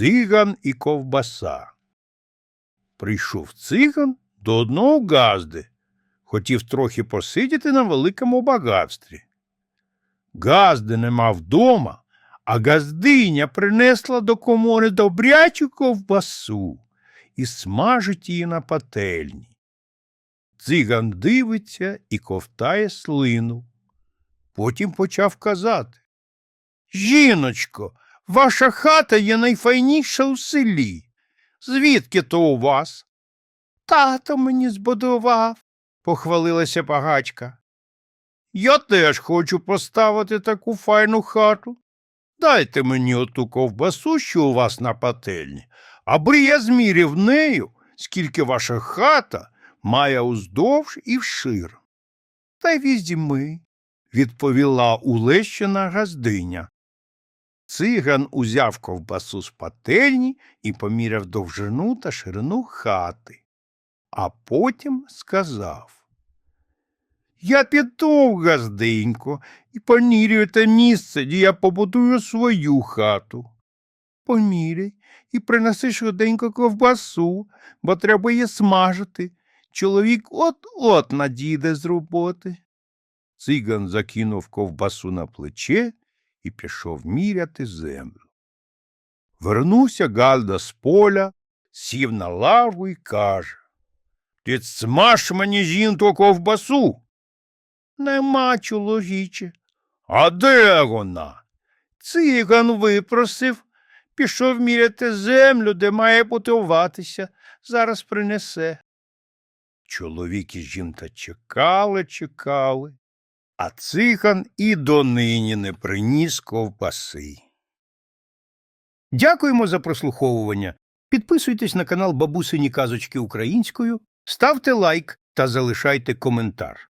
Циган і ковбаса. Прийшов циган до одного газди, хотів трохи посидіти на великому багатстві. Газди нема вдома, а газдиня принесла до комори добрячу ковбасу і смажить її на пательні. Циган дивиться і ковтає слину. Потім почав казати. Жіночко, ваша хата є найфайніша у селі. Звідки то у вас? Тато мені збудував, похвалилася багачка. Я теж хочу поставити таку файну хату. Дайте мені оту ковбасу, що у вас на пательні, аби я зміряв нею, скільки ваша хата має уздовж і вшир. Та й візьми, відповіла улещена газдиня. Циган узяв ковбасу з пательні і поміряв довжину та ширину хати, а потім сказав Я піду, газденько, і поміряю те місце, де я побудую свою хату. Поміряй і принеси швиденько ковбасу, бо треба її смажити. Чоловік от-от надійде з роботи. Циган закинув ковбасу на плече і пішов міряти землю. Вернувся Гальда з поля, сів на лаву і каже Ти смаж мені жінку ковбасу. Нема, чоловіче. А де вона? Циган випросив, пішов міряти землю, де має будуватися, зараз принесе. Чоловік і жінка чекали, чекали, а цихан і донині не приніс ковбаси. Дякуємо за прослуховування. Підписуйтесь на канал Бабусині Казочки Українською, ставте лайк та залишайте коментар.